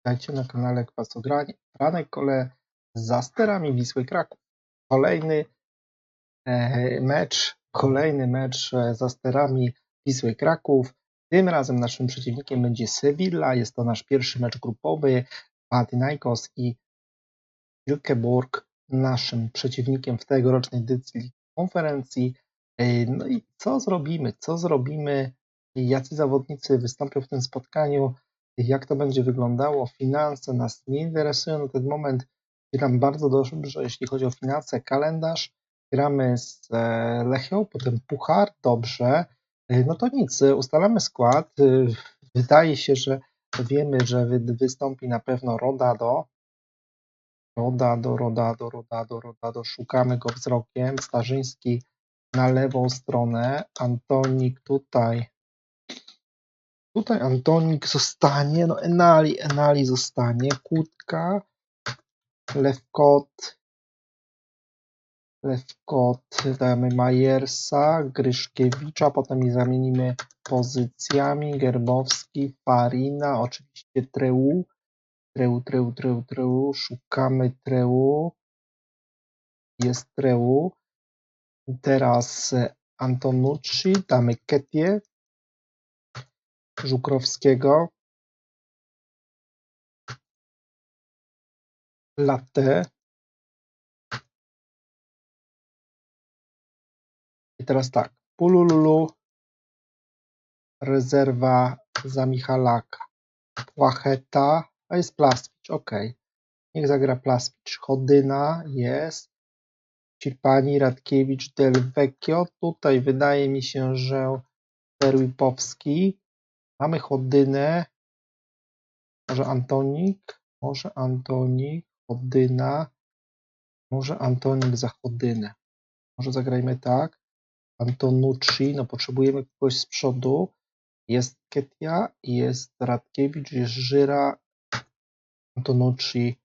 Witajcie na kanale Kwasogranie. Ranek kole za sterami Wisły Kraków. Kolejny e, mecz, kolejny mecz e, za sterami Wisły Kraków. Tym razem naszym przeciwnikiem będzie Sevilla. Jest to nasz pierwszy mecz grupowy. Panathinaikos i Göteborg naszym przeciwnikiem w tegorocznej edycji konferencji. E, No i co zrobimy? Co zrobimy? Jacy zawodnicy wystąpią w tym spotkaniu? Jak to będzie wyglądało? Finanse nas nie interesują na ten moment. Gram bardzo dobrze, jeśli chodzi o finanse. Kalendarz. Gramy z e, Lechią, potem Puchar, dobrze. E, No to nic, e, ustalamy skład. Wydaje się, że wiemy, że wy- wystąpi na pewno Rodado. Rodado, Rodado, Rodado, Rodado. Szukamy go wzrokiem. Starzyński na lewą stronę. Antonik tutaj. Tutaj Antonik zostanie. No Enali, Enali zostanie. Kłódka. Lewkot. Lewkot. Damy Majersa. Gryszkiewicza. Potem je zamienimy pozycjami. Gerbowski. Farina. Oczywiście Treu. Treu, Treu, Treu, Treu. Szukamy Treu. Jest Treu. Teraz e, Antonucci. Damy Ketię. Żukrowskiego. Latte. I teraz tak. Pulululu. Rezerwa za Michalaka. Płacheta. A jest Plaswicz. Ok. Niech zagra Plaswicz. Chodyna jest. Cipani, Radkiewicz, Del Vecchio. Tutaj wydaje mi się, że Perłipowski. Mamy Chodynę. Może Antonik. Może Antonik. Chodyna. Może Antonik za Chodynę. Może zagrajmy tak. Antonucci, no potrzebujemy kogoś z przodu. Jest Ketia, jest Radkiewicz, jest Żyra, Antonucci.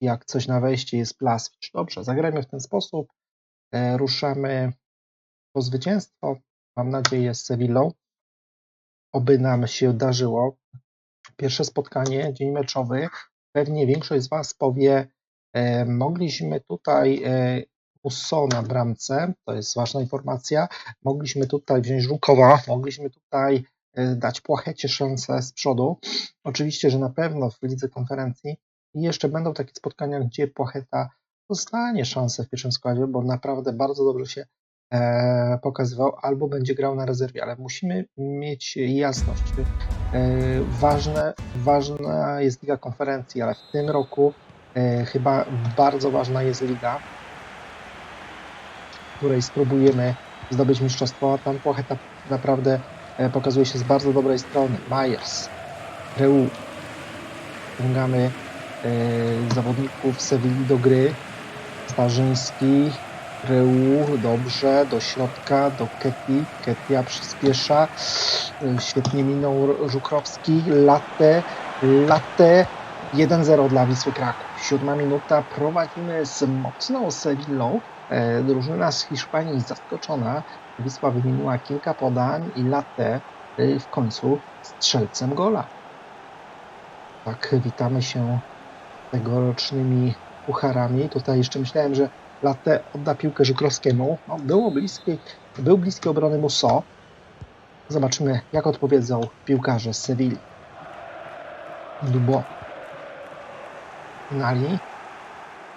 Jak coś na wejście jest Plaswicz. Dobrze, zagrajmy w ten sposób. E, ruszamy po zwycięstwo. Mam nadzieję z Sewillą. Oby nam się darzyło. Pierwsze spotkanie, dzień meczowy. Pewnie większość z Was powie, e, mogliśmy tutaj e, Musso na bramce, to jest ważna informacja. Mogliśmy tutaj wziąć Żukowa, mogliśmy tutaj e, dać Płachecie szansę z przodu. Oczywiście, że na pewno w lidze konferencji jeszcze będą takie spotkania, gdzie Płacheta dostanie szansę w pierwszym składzie, bo naprawdę bardzo dobrze się e, pokazywał, albo będzie grał na rezerwie, ale musimy mieć jasność. E, ważne, ważna jest Liga Konferencji, ale w tym roku e, chyba bardzo ważna jest Liga, w której spróbujemy zdobyć mistrzostwo, tam Płacheta naprawdę pokazuje się z bardzo dobrej strony. Myers, Reu, ściągamy zawodników Sewilli do gry, Starzyński, Reu, dobrze, do środka, do Keti, Ketia przyspiesza, E, świetnie minął Żukrowski, Latte, Latte, 1-0 dla Wisły Kraków. Siódma minuta, prowadzimy z mocną Sewillą. E, Drużyna z Hiszpanii zaskoczona. Wisła wymieniła kilka podań i Latte e, w końcu strzelcem gola. Tak, witamy się tegorocznymi pucharami. Tutaj jeszcze myślałem, że Latte odda piłkę Żukrowskiemu. No, było bliski, był bliski obrony Musso. Zobaczymy, jak odpowiedzą piłkarze z Sewilli. Dubo. Nali.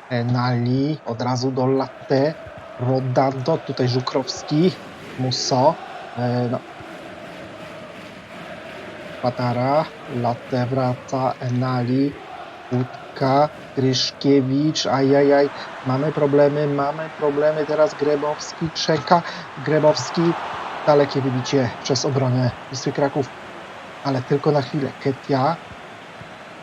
E, Nali. Od razu do Latte. Rodado. Tutaj Żukrowski. Musso. E, No. Patara. Latte wraca. Enali. Łódka. Gryszkiewicz. Ajajaj. Mamy problemy. Mamy problemy. Teraz Grebowski czeka. Grebowski. Dalekie wybicie przez obronę Wisły Kraków. Ale tylko na chwilę. Ketia.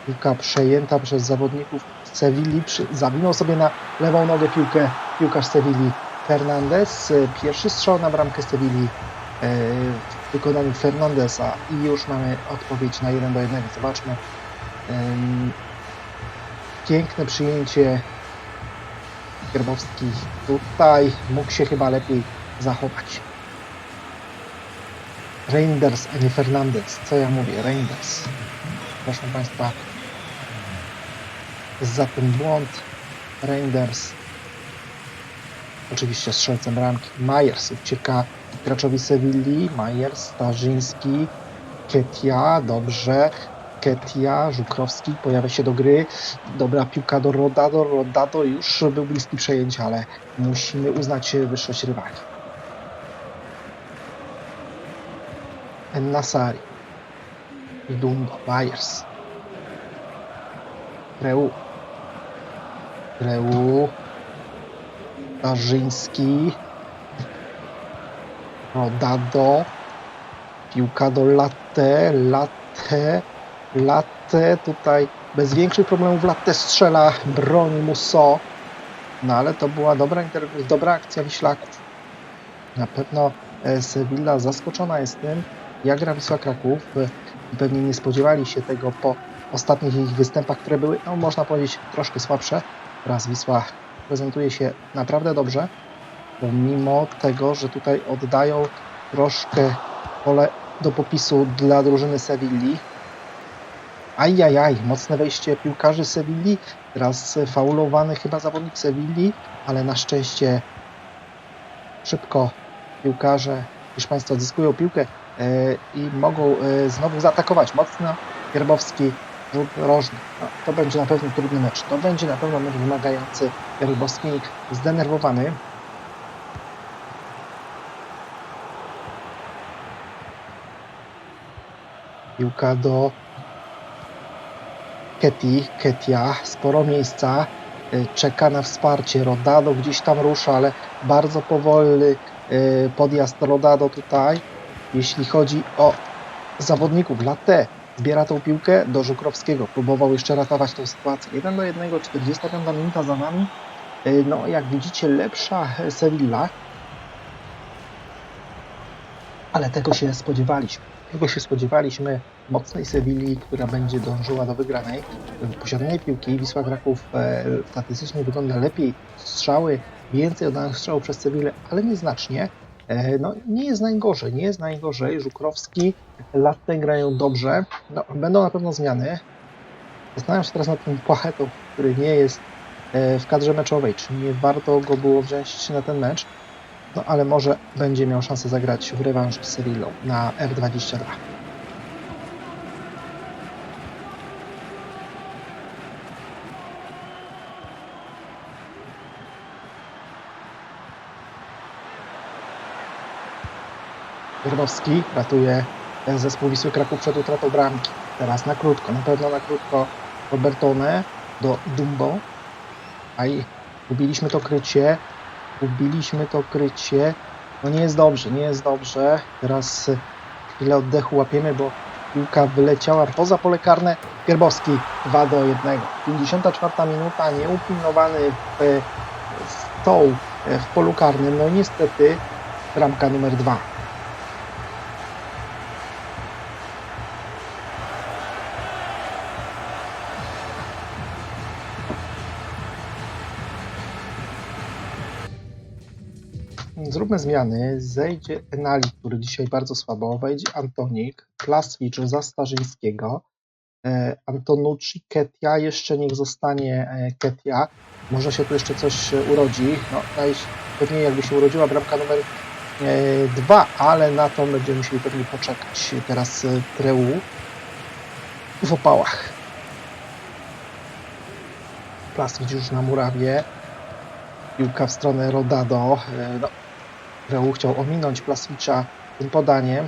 Piłka przejęta przez zawodników Sewilli. Zawinął sobie na lewą nogę piłkę piłkarz Sewilli Fernandez. Pierwszy strzał na bramkę Sewilli e, w wykonaniu Fernandesa i już mamy odpowiedź na 1 do 1. Zobaczmy. Piękne przyjęcie Gerbowski tutaj mógł się chyba lepiej zachować. Reinders, a nie Fernandez. Co ja mówię? Reinders. Proszę Państwa, za ten błąd. Reinders. Oczywiście strzelcem bramki. Majers ucieka graczowi Sewilli. Majers, Starzyński, Ketia, dobrze. Ketia, Żukrowski pojawia się do gry. Dobra piłka do Rodado. Rodado już był bliski przejęcia, ale musimy uznać wyższość rywali. Nasari. Dumbo, Myers. Kreu. Kreu. Darzyński. Rodado. Piłka do Latte. Latte. Latte. Tutaj bez większych problemów Latte strzela. Broni Musso. No ale to była dobra, dobra akcja Wiślaków. Na pewno e, Sevilla zaskoczona jest tym, jak gra Wisła Kraków. E, Pewnie nie spodziewali się tego po ostatnich ich występach, które były, no można powiedzieć, troszkę słabsze. Teraz Wisła prezentuje się naprawdę dobrze, pomimo tego, że tutaj oddają troszkę pole do popisu dla drużyny Sewilli. Ajajaj, mocne wejście piłkarzy Sewilli. Teraz faulowany chyba zawodnik Sewilli, ale na szczęście szybko piłkarze hiszpańscy odzyskują piłkę e, i mogą e, znowu zaatakować. Mocno Gerbowski rzut rożny. No, to będzie na pewno trudny mecz. To będzie na pewno mecz wymagający. Gerbowski zdenerwowany. Piłka do Keti, Ketia, sporo miejsca, y, czeka na wsparcie, Rodado gdzieś tam rusza, ale bardzo powolny y, podjazd Rodado tutaj, jeśli chodzi o zawodników, Latte zbiera tą piłkę do Żukrowskiego, próbował jeszcze ratować tę sytuację, 1 do 1, 45 minuta za nami, Y, no jak widzicie lepsza Sevilla, ale tego się spodziewaliśmy. Tego się spodziewaliśmy mocnej Sewilli, która będzie dążyła do wygranej. Posiadanie piłki Wisła Kraków e, statystycznie wygląda lepiej. Strzały, więcej oddanych strzałów przez Sewillę, ale nieznacznie. E, no, nie jest najgorzej, nie jest najgorzej. Żukrowski, Latte grają dobrze. No, będą na pewno zmiany. Zastanawiam się teraz nad tym Płachetą, który nie jest e, w kadrze meczowej. Czy nie warto go było wziąć na ten mecz? No ale może będzie miał szansę zagrać w rewanż z Sevillą na R22. Grbowski ratuje zespół Wisły Kraków przed utratą bramki. Teraz na krótko, na pewno na krótko Robertone do Dumbo. Aj, ubiliśmy to krycie. Ubiliśmy to krycie. No nie jest dobrze, nie jest dobrze. Teraz chwilę oddechu łapiemy, bo piłka wyleciała poza pole karne. Gierbowski 2 do 1. 54 minuta, nieupilnowany w, tą w polu karnym. No niestety bramka numer 2. Zróbmy zmiany. Zejdzie Enali, który dzisiaj bardzo słabo. Wejdzie Antonik, Klaswicz za Starzyńskiego. E, Antonucci, Ketia, jeszcze niech zostanie e, Ketia. Może się tu jeszcze coś e, urodzi. No, najpewniej jakby się urodziła bramka numer dwa, ale na to będziemy musieli pewnie poczekać. Teraz Treu w opałach. Klaswicz już na murawie. Piłka w stronę Rodado. No, Reu chciał ominąć Plaswicza tym podaniem.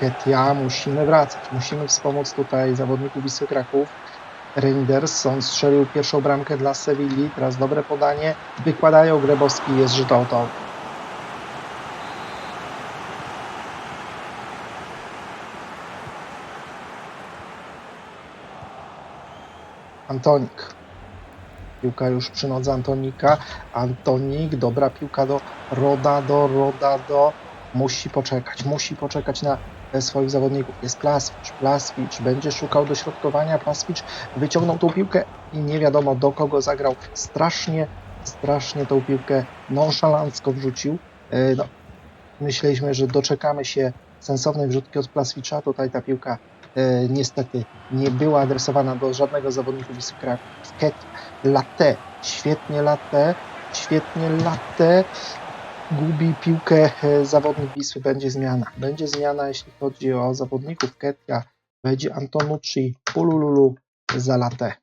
Ketia, musimy wracać. Musimy wspomóc tutaj zawodników Wisły Kraków. Reinders, on strzelił pierwszą bramkę dla Sewilli. Teraz dobre podanie. Wykładają Grebowski, jest autowy. Antonik. Piłka już przy nodze Antonika. Antonik, dobra piłka do Rodado, Rodado. Musi poczekać, musi poczekać na swoich zawodników. Jest Plaswicz, Plaswicz będzie szukał dośrodkowania. Plaswicz wyciągnął tą piłkę i nie wiadomo do kogo zagrał. Strasznie, strasznie tą piłkę nonszalancko wrzucił. E, No, myśleliśmy, że doczekamy się sensownej wrzutki od Plaswicza. Tutaj ta piłka niestety nie była adresowana do żadnego zawodników Wisły Kraków. Latte, świetnie Latte, świetnie Latte. Gubi piłkę e, zawodnik Wisły, będzie zmiana. Będzie zmiana, jeśli chodzi o zawodników Ketia. Będzie Antonucci, Pulululu za Latte.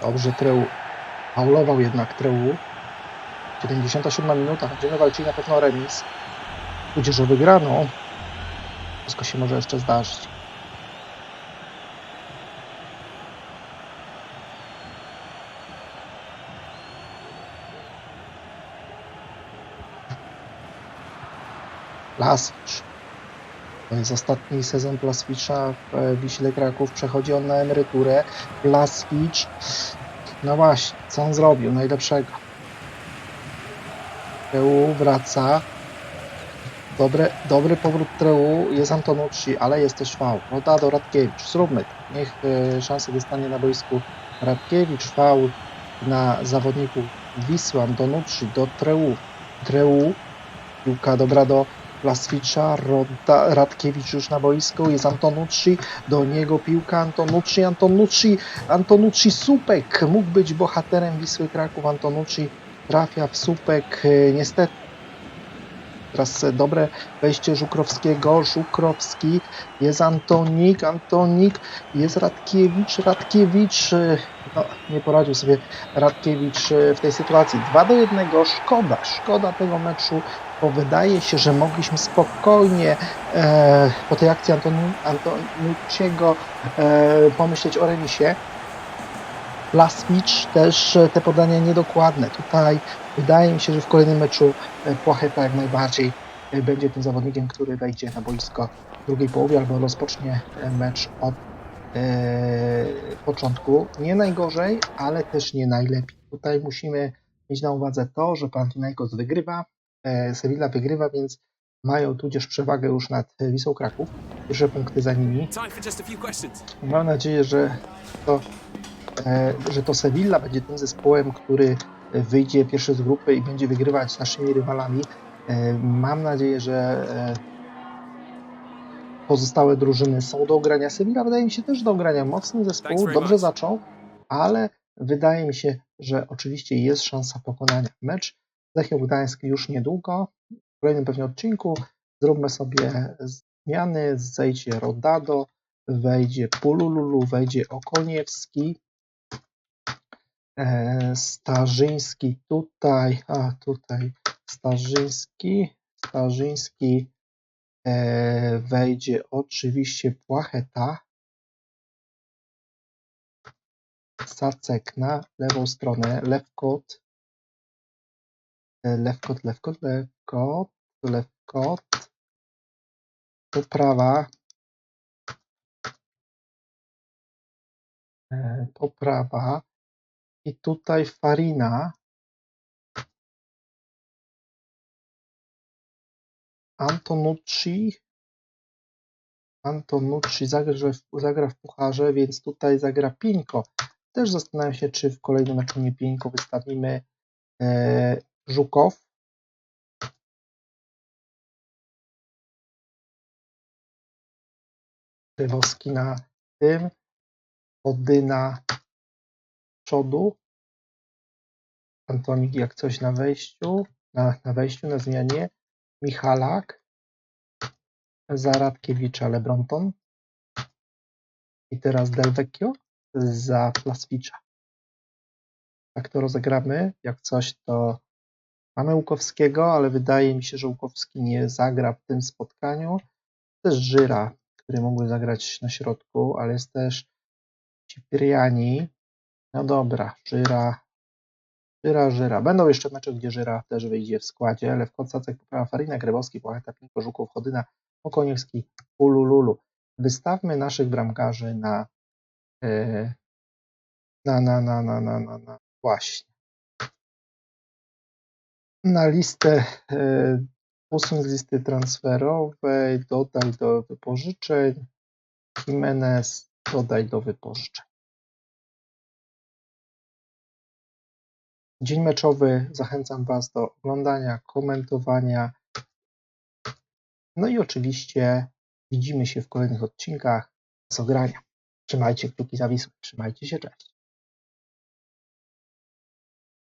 Dobrze, Treu faulował jednak Treu. 77 minuta, będziemy walczyli na pewno o remis. Tudzież o wygraną. Wszystko się może jeszcze zdarzyć. Plaswicz. Jest ostatni sezon Plaswicza w Wiśle Kraków. Przechodzi on na emeryturę. Plaswicz. No właśnie, co on zrobił? Najlepszego. Treu wraca. Dobre, dobry powrót Treu. Jest Antonucci, ale jest też fał. Roda do Radkiewicz. Zróbmy to. Niech e, szansę dostanie na boisku Radkiewicz. Fał na zawodniku Wisły. Antonucci do Treu. Treu. Piłka dobra do Plaswicza. Roda, Radkiewicz już na boisku. Jest Antonucci. Do niego piłka Antonucci. Antonucci. Antonucci Supek. Mógł być bohaterem Wisły Kraków. Antonucci trafia w słupek. e, Niestety. Teraz dobre wejście Żukrowskiego. Żukrowski. Jest Antonik. Antonik. Jest Radkiewicz. Radkiewicz. e, No, nie poradził sobie Radkiewicz e, w tej sytuacji. 2 do 1. Szkoda. Szkoda tego meczu, bo wydaje się, że mogliśmy spokojnie e, po tej akcji Antoni, e, pomyśleć o remisie. Laswicz też e, te podania niedokładne. Tutaj wydaje mi się, że w kolejnym meczu e, Płacheta jak najbardziej e, będzie tym zawodnikiem, który wejdzie na boisko w drugiej połowie albo rozpocznie mecz od e, początku. Nie najgorzej, ale też nie najlepiej. Tutaj musimy mieć na uwadze to, że Panathinaikos wygrywa, Sevilla wygrywa, więc mają tudzież przewagę już nad e, Wisłą Kraków. Pierwsze punkty za nimi. Mam nadzieję, że to, e, że to Sevilla będzie tym zespołem, który e, wyjdzie pierwszy z grupy i będzie wygrywać z naszymi rywalami. E, mam nadzieję, że e, pozostałe drużyny są do ogrania. Sevilla wydaje mi się też do ogrania. Mocny zespół, dobrze zaczął, ale wydaje mi się, że oczywiście jest szansa pokonania. Mecz Lechią Gdańsk już niedługo. W kolejnym pewnie odcinku zróbmy sobie zmiany. Zejdzie Rodado, wejdzie Pulululu, wejdzie Okoniewski, e, Starzyński tutaj, a tutaj Starzyński, Starzyński e, wejdzie oczywiście Płacheta, Sacek na lewą stronę, Lewkot, Lewkot, Lewkot, Lewkot, Lewkot, poprawa, e, poprawa i tutaj Farina, Antonucci, Antonucci zagra, zagra w pucharze, więc tutaj zagra Pińko. Też zastanawiam się, czy w kolejnym meczu nie Pińko wystawimy e, Żukow. Rywowski na tym, Odyna przodu, Antonik jak coś na wejściu, na, na wejściu, na zmianie, Michalak, za Radkiewicza Lebronton i teraz Del Vecchio za Plaswicza. Tak to rozegramy. Jak coś, to mamy Łukowskiego, ale wydaje mi się, że Łukowski nie zagra w tym spotkaniu. Też Żyra, który mógłby zagrać na środku, ale jest też Cipriani. No dobra, Żyra, Żyra, Żyra. Będą jeszcze mecze, gdzie Żyra też wyjdzie w składzie. Lewkot, Sacek, Poprawa, Farina, Grybowski, Płacheta, Pinko, Żuków, Chodyna, Okoniewski, Ulululu. Wystawmy naszych bramkarzy na, e, na, na, na, na, na, na, na właśnie. Na listę, e, usuń z listy transferowej, dodaj do wypożyczeń, Jimenez dodaj do wypożyczeń. Dzień meczowy. Zachęcam Was do oglądania, komentowania. No i oczywiście widzimy się w kolejnych odcinkach z ogrania. Trzymajcie kciuki za Wisłę. Trzymajcie się, cześć.